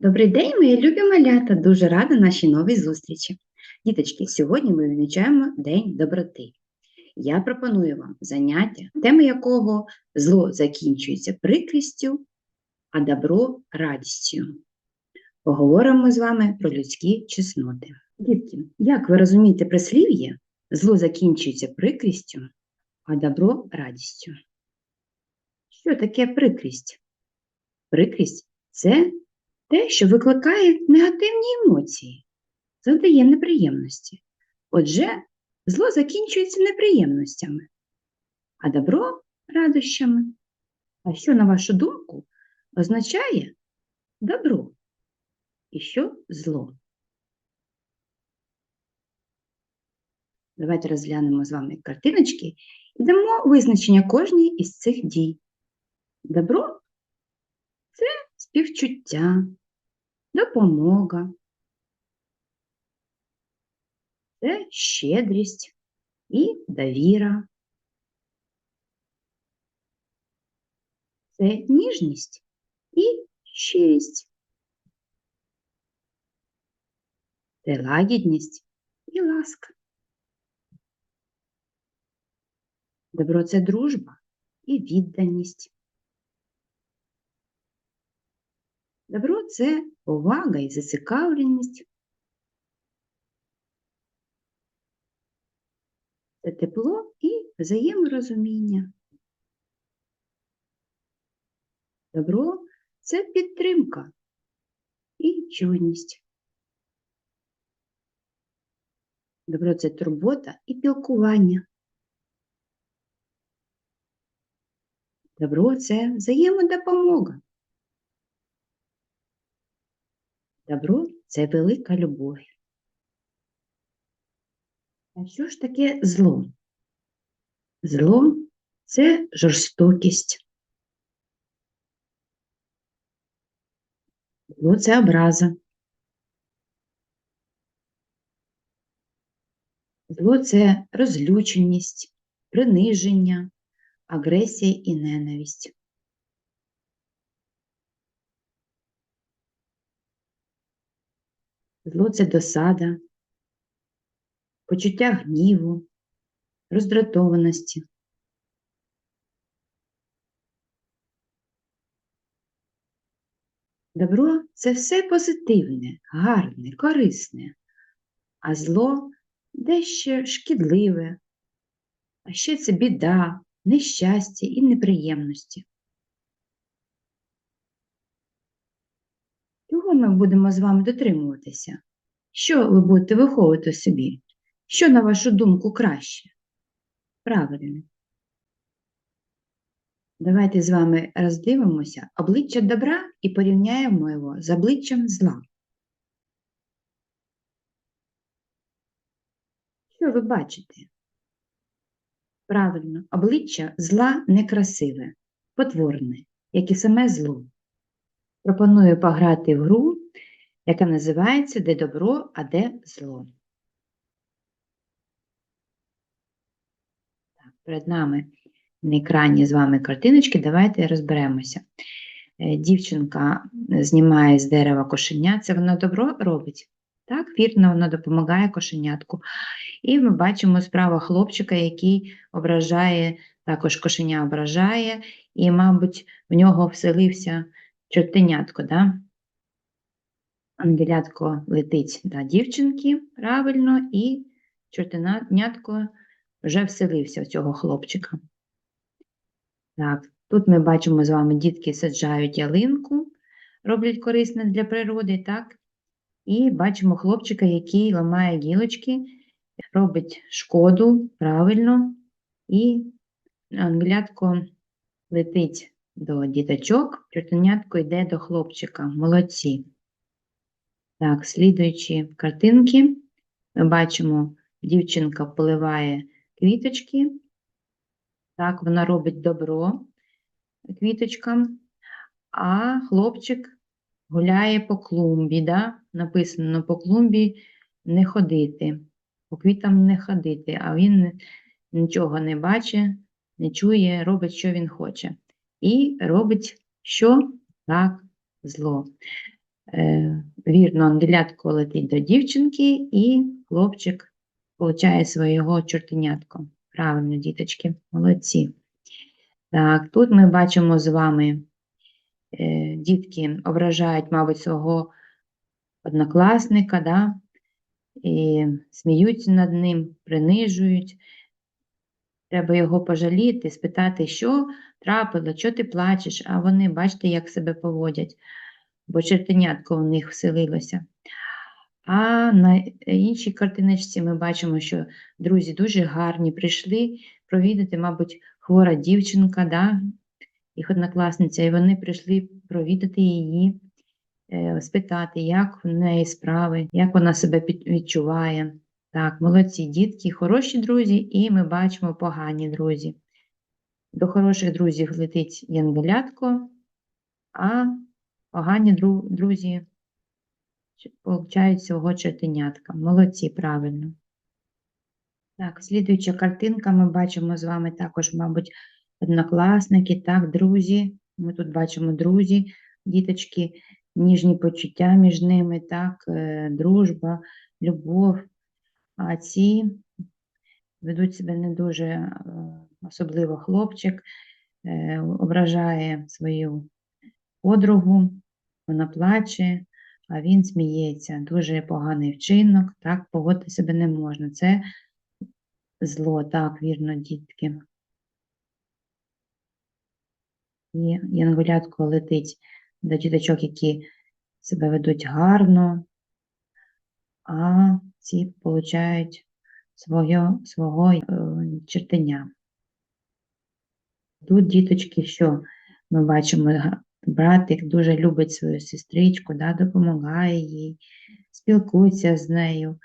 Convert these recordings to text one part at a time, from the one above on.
Добрий день, мої любі малята! Дуже рада нашій новій зустрічі. Діточки, сьогодні ми відмічаємо День доброти. Я пропоную вам заняття, тема якого зло закінчується прикрістю, а добро радістю. Поговоримо з вами про людські чесноти. Дітки, як ви розумієте прислів'я, зло закінчується прикрістю, а добро радістю. Що таке прикрість? Прикрість це те, що викликає негативні емоції, завдає неприємності. Отже, зло закінчується неприємностями, а добро радощами. А що, на вашу думку, означає добро і що зло? Давайте розглянемо з вами картиночки і дамо визначення кожній із цих дій. Добро це співчуття, допомога, це щедрість і довіра. Це ніжність і щирість. Це лагідність і ласка. Добро це дружба і відданість. Добро це повага і зацікавленість. Це тепло і взаєморозуміння. Добро це підтримка і чуйність. Добро це турбота і пілкування. Добро це взаємодопомога. Добро це велика любов. А що ж таке зло? Зло це жорстокість. Зло це образа. Зло це розлюченість, приниження, агресія і ненависть. Зло це досада, почуття гніву, роздратованості. Добро це все позитивне, гарне, корисне, а зло дещо шкідливе, а ще це біда, нещастя і неприємності. Чого ми будемо з вами дотримуватися? Що ви будете виховувати собі? Що, на вашу думку, краще? Правильно. Давайте з вами роздивимося обличчя добра і порівняємо його з обличчям зла. Що ви бачите? Правильно, обличчя зла некрасиве, потворне, як і саме зло. Пропоную пограти в гру, яка називається Де добро, а де зло. Так, Перед нами на екрані з вами картиночки, давайте розберемося. Е, дівчинка знімає з дерева кошеня, це вона добро робить. Так, вірно, вона допомагає кошенятку. І ми бачимо справа хлопчика, який ображає, також кошеня ображає, і, мабуть, в нього вселився чортенятко, да? Ангелятко летить до дівчинки, правильно, і чортенятко вже вселився в цього хлопчика. Так, тут ми бачимо з вами, дітки саджають ялинку, роблять корисне для природи, так? І бачимо хлопчика, який ламає гілочки, робить шкоду правильно, і ангелятко летить до діточок, чортенятко йде до хлопчика. Молодці. Так, слідуючі картинки, ми бачимо, дівчинка поливає квіточки. Так, вона робить добро квіточкам, а хлопчик гуляє по клумбі. Да? Написано по клумбі не ходити, по квітам не ходити, а він нічого не бачить, не чує, робить, що він хоче і робить що? Так, зло. Е, вірно, ангелятко летить до дівчинки, і хлопчик получає свого чортенятко. Правильно, діточки, молодці. Так, тут ми бачимо з вами, е, дітки ображають, мабуть, свого однокласника, да? і сміються над ним, принижують. Треба його пожаліти, спитати, що трапило, що ти плачеш, а вони, бачите, як себе поводять, бо чертенятко в них вселилося. А на іншій картиночці ми бачимо, що друзі дуже гарні прийшли провідати, мабуть, хвора дівчинка, да? їх однокласниця, і вони прийшли провідати її, е, спитати, як в неї справи, як вона себе відчуває. Так, молодці дітки, хороші друзі, і ми бачимо погані друзі. До хороших друзів летить янголятко, а погані друзі получають свого чертенятка. Молодці, правильно. Так, слідуюча картинка, ми бачимо з вами також, мабуть, однокласники, так, друзі. Ми тут бачимо друзі, діточки, ніжні почуття між ними, так, е, дружба, любов. А ці ведуть себе не дуже, е, особливо хлопчик, е, ображає свою подругу, вона плаче, а він сміється. Дуже поганий вчинок, так поводити себе не можна. Це зло, так, вірно, дітки. І янголятко летить до діточок, які себе ведуть гарно, а ці получають своє, свого е, чертеня. Тут діточки, що ми бачимо, братик дуже любить свою сестричку, да, допомагає їй, спілкується з нею,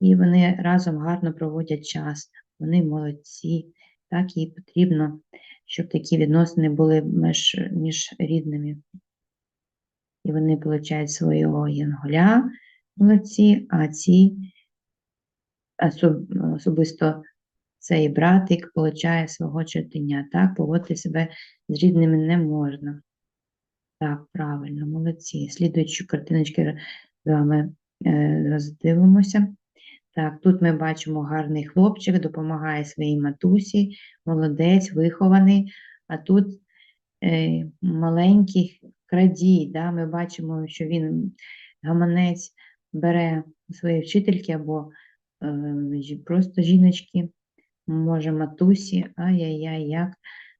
і вони разом гарно проводять час. Вони молодці. Так їй потрібно, щоб такі відносини були між, між рідними. І вони получають свого янголя, молодці, а ці особисто цей братик получає свого чертеня. Так, поводити себе з рідними не можна. Так, правильно, молодці. Слідуючу картиночки з вами е, роздивимося. Так, тут ми бачимо гарний хлопчик, допомагає своїй матусі, молодець, вихований. А тут е, маленький крадій, да, ми бачимо, що він гаманець бере своєї вчительки або просто жіночки, може матусі, ай-яй-яй, як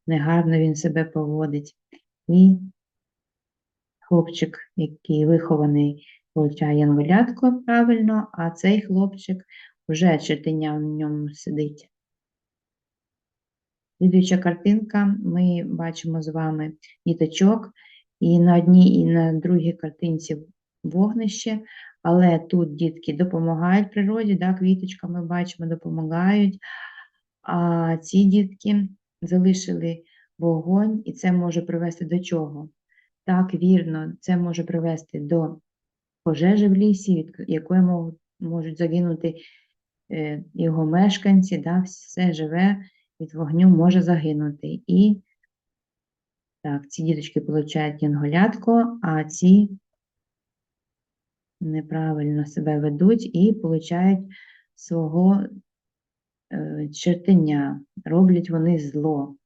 негарно він себе поводить. І хлопчик, який вихований, получає янголятко правильно, а цей хлопчик вже чертеня в ньому сидить. Слідуюча картинка, ми бачимо з вами діточок, і на одній, і на другій картинці вогнище, але тут дітки допомагають природі, да, квіточка ми бачимо, допомагають, а ці дітки залишили вогонь, і це може привести до чого? Так, вірно, це може привести до пожежі в лісі, від якої можуть, загинути е, його мешканці, да, все живе від вогню може загинути. І так, ці діточки получають янголятко, а ці неправильно себе ведуть і получають свого е, чертеня, роблять вони зло.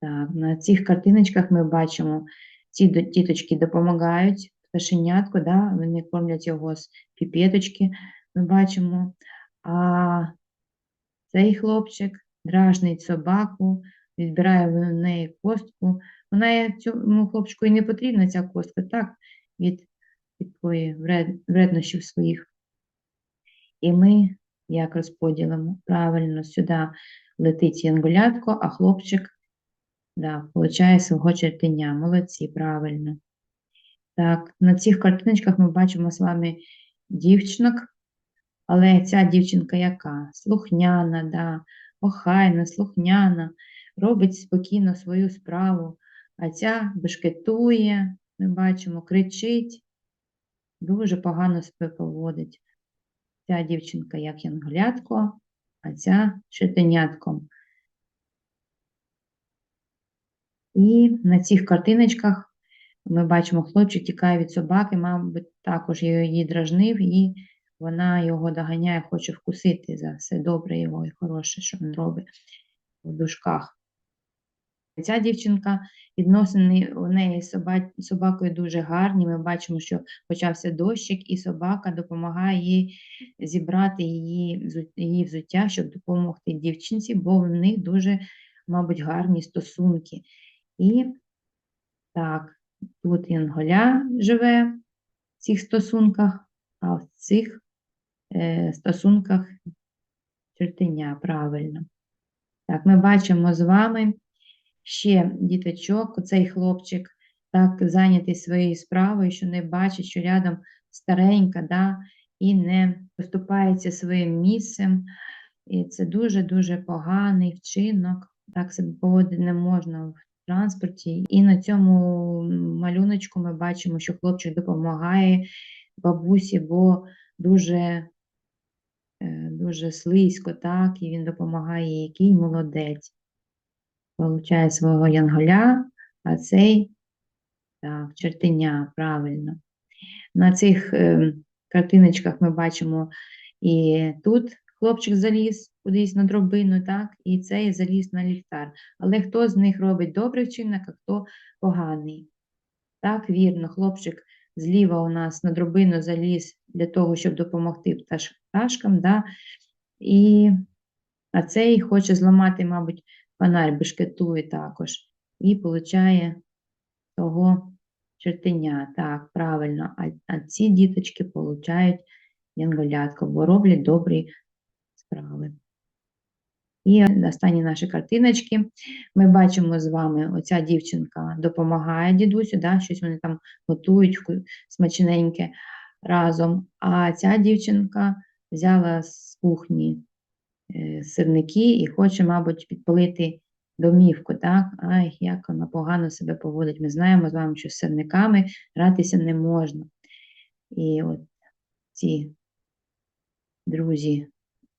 Так, на цих картиночках ми бачимо, ці діточки допомагають пташенятку, да, вони кормлять його з піпеточки, ми бачимо. А цей хлопчик дражнить собаку, відбирає в неї костку. Вона цьому хлопчику і не потрібна ця костка, так, від такої вред- вреднощів своїх. І ми як розподілимо? Правильно, сюди летить янголятко, а хлопчик да, получає свого чертеня. Молодці, правильно. Так, на цих картиночках ми бачимо з вами дівчинок, але ця дівчинка яка? Слухняна, да, охайна, слухняна, робить спокійно свою справу, а ця бешкетує, ми бачимо, кричить, дуже погано себе поводить. Ця дівчинка як янголятко, а ця чертенятком. І на цих картиночках Ми бачимо, хлопчик тікає від собаки, мабуть, також її дражнив, і вона його доганяє, хоче вкусити за все добре його і хороше, що він робить у дужках. Ця дівчинка, відносини у неї з собакою дуже гарні. Ми бачимо, що почався дощик, і собака допомагає їй зібрати її, її взуття, щоб допомогти дівчинці, бо в них дуже, мабуть, гарні стосунки. І так, тут Янголя живе в цих стосунках, а в цих е, стосунках чертеня, правильно. Так, ми бачимо з вами ще діточок, оцей хлопчик так зайнятий своєю справою, що не бачить, що рядом старенька, да, і не поступається своїм місцем. І це дуже-дуже поганий вчинок. Так себе поводити не можна в транспорті. І на цьому малюночку ми бачимо, що хлопчик допомагає бабусі, бо дуже, е, дуже слизько, так, і він допомагає, який молодець. Получає свого янголя, а цей так, чертеня, правильно. На цих е, картиночках ми бачимо і тут хлопчик заліз кудись на дробину, так, і цей заліз на ліхтар. Але хто з них робить добрий вчинок, а хто поганий? Так, вірно, хлопчик зліва у нас на дробину заліз для того, щоб допомогти пташ, пташкам, да? і, а цей хоче зламати, мабуть, фонарь бешкетує також. І получає того чертеня. Так, правильно. А, а ці діточки получають янголятко, бо роблять добрі справи. І останні наші картиночки. Ми бачимо з вами, оця дівчинка допомагає дідусю, да, щось вони там готують смачненьке разом. А ця дівчинка взяла з кухні сирники і хоче, мабуть, підпалити домівку, так? Ай, як вона погано себе поводить. Ми знаємо з вами, що з сирниками гратися не можна. І от ці друзі,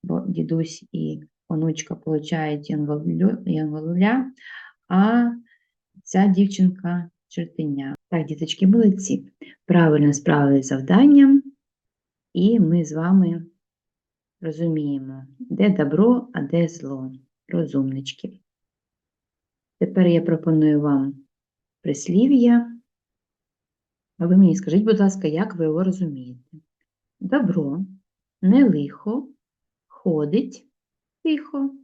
бо дідусь і онучка получають янголуля, а ця дівчинка чертеня. Так, діточки, молодці. Правильно справились завданням, і ми з вами розуміємо, де добро, а де зло. Розумнички. Тепер я пропоную вам прислів'я. А ви мені скажіть, будь ласка, як ви його розумієте? Добро, не лихо, ходить тихо.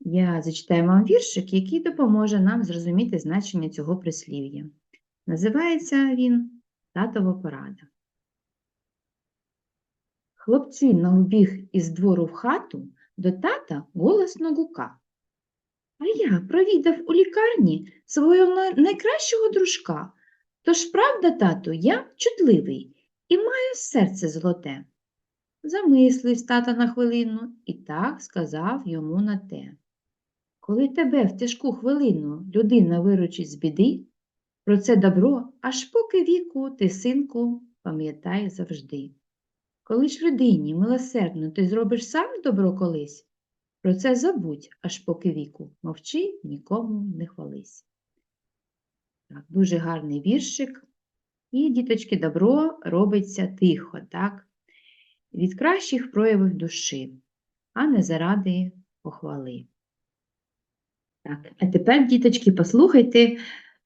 Я зачитаю вам віршик, який допоможе нам зрозуміти значення цього прислів'я. Називається він Татова порада. Хлопчина вбіг із двору в хату, до тата голосно гука. А я провідав у лікарні свого найкращого дружка. Тож правда, тату, я чутливий і маю серце золоте. Замислився тата на хвилину і так сказав йому на те. Коли тебе в тяжку хвилину людина виручить з біди, про це добро, аж поки віку ти, синку, пам'ятай завжди. Коли ж людині милосердно ти зробиш сам добро колись, про це забудь, аж поки віку, мовчи, нікому не хвались. Так, дуже гарний віршик. І, діточки, добро робиться тихо, так? Від кращих проявів душі, а не заради похвали. Так, а тепер, діточки, послухайте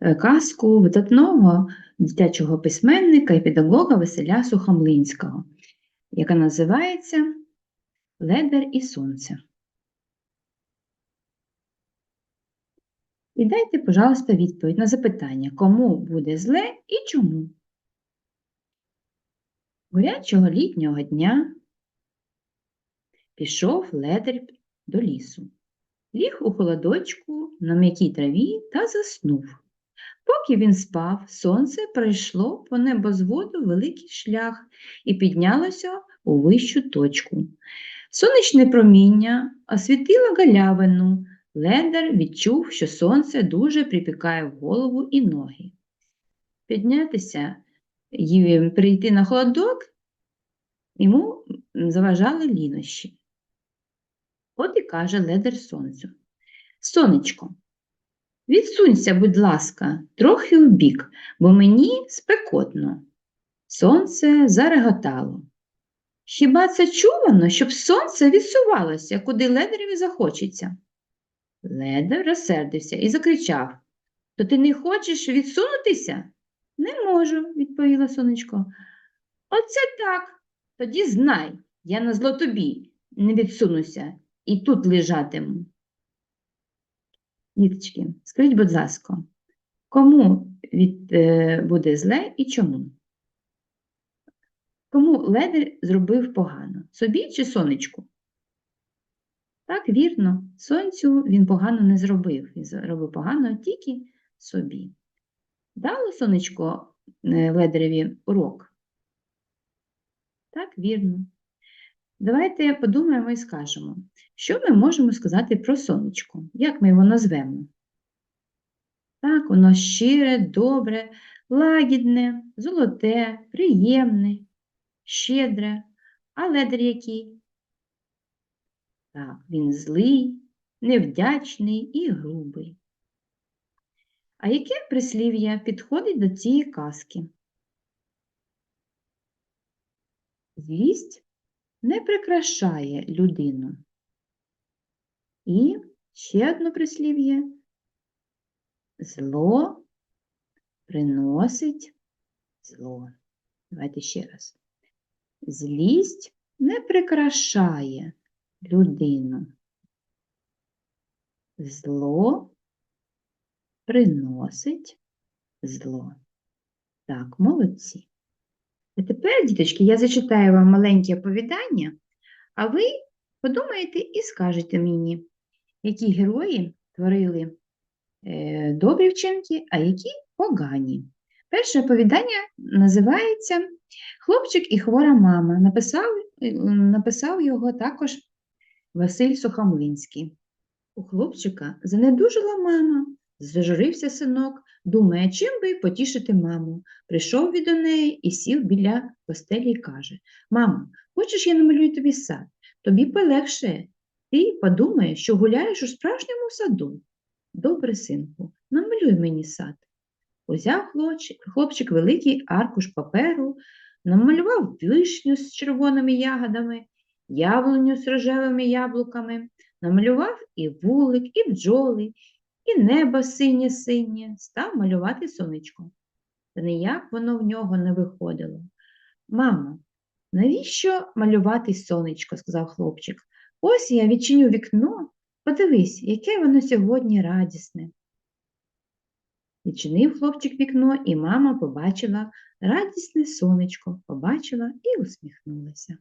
е, казку видатного дитячого письменника і педагога Василя Сухомлинського, яка називається Ледар і сонце. І дайте, пожалуйста, відповідь на запитання, кому буде зле і чому. Горячого літнього дня пішов ледар до лісу. Ліг у холодочку на м'якій траві та заснув. Поки він спав, сонце пройшло по небозводу великий шлях і піднялося у вищу точку. Сонячне проміння освітило галявину. Ледар відчув, що сонце дуже припікає в голову і ноги. Піднятися і прийти на холодок йому заважали лінощі. От і каже ледар сонцю. Сонечко, Відсунься, будь ласка, трохи вбік, бо мені спекотно. Сонце зареготало. Хіба це чувано, щоб сонце відсувалося, куди ледереві захочеться? Ледер розсердився і закричав То ти не хочеш відсунутися? Не можу, відповіло сонечко. Оце так. Тоді знай, я на зло тобі не відсунуся і тут лежатиму. Діточки, скажіть, будь ласка, кому від, е, буде зле і чому? Кому ледер зробив погано? Собі чи сонечку? Так, вірно, сонцю він погано не зробив. Він зробив погано тільки собі. Дало сонечко е, ледереві урок? Так, вірно. Давайте подумаємо і скажемо, що ми можемо сказати про сонечко? Як ми його назвемо? Так, воно щире, добре, лагідне, золоте, приємне, щедре. А ледер який? Так, він злий, невдячний і грубий. А яке прислів'я підходить до цієї казки? Злість не прикрашає людину. І ще одне прислів'я. Зло приносить зло. Давайте ще раз. Злість не прикрашає людину. Зло приносить зло. Так, молодці. А тепер, діточки, я зачитаю вам маленьке оповідання, а ви подумаєте і скажете мені, які герої творили е, добрі вчинки, а які погані. Перше оповідання називається Хлопчик і хвора мама. Написав, е, написав його також Василь Сухомлинський. У хлопчика занедужила мама, зажурився синок, думає, чим би потішити маму. Прийшов від до неї і сів біля постелі і каже: Мамо, хочеш, я намалюю тобі сад? Тобі полегше. Ти подумаєш, що гуляєш у справжньому саду. Добре, синку, намалюй мені сад. Узяв хлопчик, хлопчик великий аркуш паперу, намалював вишню з червоними ягодами, яблуню з рожевими яблуками, намалював і вулик, і бджоли, і небо синє-синє, став малювати сонечко. Та ніяк воно в нього не виходило. Мамо, навіщо малювати сонечко? сказав хлопчик. Ось я відчиню вікно, подивись, яке воно сьогодні радісне. Відчинив хлопчик вікно, і мама побачила радісне сонечко, побачила і усміхнулася.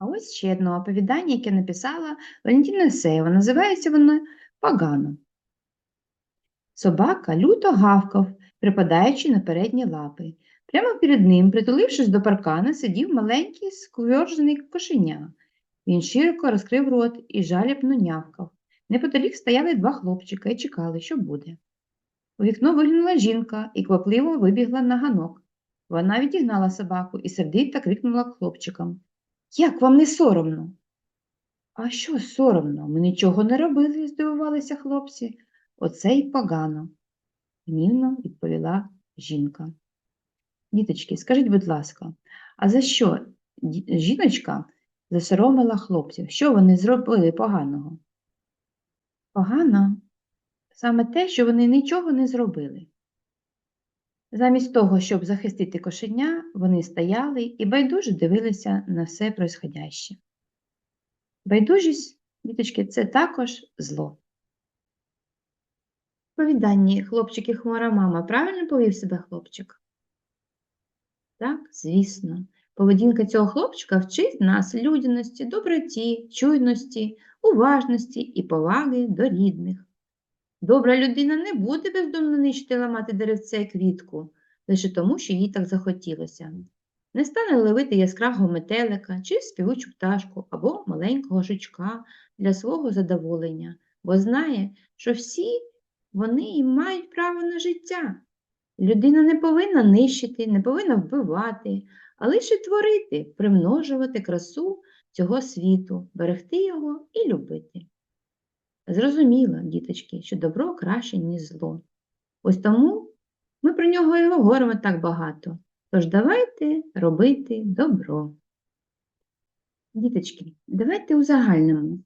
А ось ще одне оповідання, яке написала Валентина Сеєва. Називається воно Погано. Собака люто гавкав, припадаючи на передні лапи. Прямо перед ним, притулившись до паркана, сидів маленький сквьоржений кошеня. Він широко розкрив рот і жалібно нявкав. Неподалік стояли два хлопчика і чекали, що буде. У вікно виглянула жінка і квапливо вибігла на ганок. Вона відігнала собаку і сердито крикнула хлопчикам. Як вам не соромно? А що соромно? Ми нічого не робили, здивувалися хлопці. Оце й погано, гнівно відповіла жінка. Діточки, скажіть, будь ласка, а за що жіночка засоромила хлопців? Що вони зробили поганого? Погано саме те, що вони нічого не зробили. Замість того, щоб захистити кошеня, вони стояли і байдуже дивилися на все происходяще. Байдужість, діточки, це також зло. Повіданні хлопчик і хвора мама правильно повів себе хлопчик? Так, звісно. Поведінка цього хлопчика вчить нас людяності, доброті, чуйності, уважності і поваги до рідних. Добра людина не буде бездумно нищити ламати деревце і квітку, лише тому, що їй так захотілося. Не стане ловити яскравого метелика чи співучу пташку або маленького жучка для свого задоволення, бо знає, що всі вони і мають право на життя. Людина не повинна нищити, не повинна вбивати, а лише творити, примножувати красу цього світу, берегти його і любити. Зрозуміло, діточки, що добро краще, ніж зло. Ось тому ми про нього і говоримо так багато. Тож давайте робити добро. Діточки, давайте у загальному.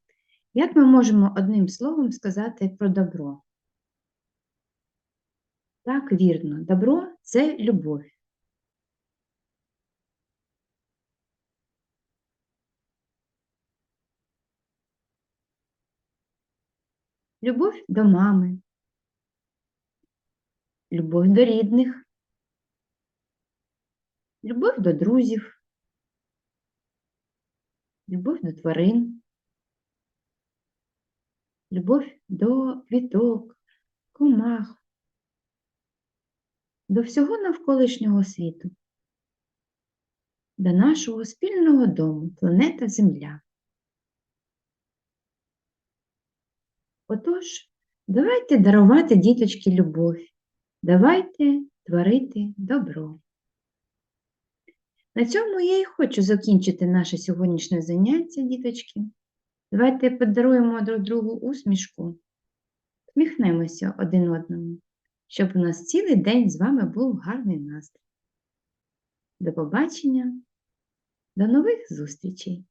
Як ми можемо одним словом сказати про добро? Так, вірно, добро це любов. Любов до мами, любов до рідних, любов до друзів, любов до тварин, любов до квіток, комах, до всього навколишнього світу, до нашого спільного дому, планета Земля. Отож, давайте дарувати діточки любов, давайте творити добро. На цьому я і хочу закінчити наше сьогоднішнє заняття, діточки. Давайте подаруємо друг другу усмішку, сміхнемося один одному, щоб у нас цілий день з вами був гарний настрій. До побачення, до нових зустрічей!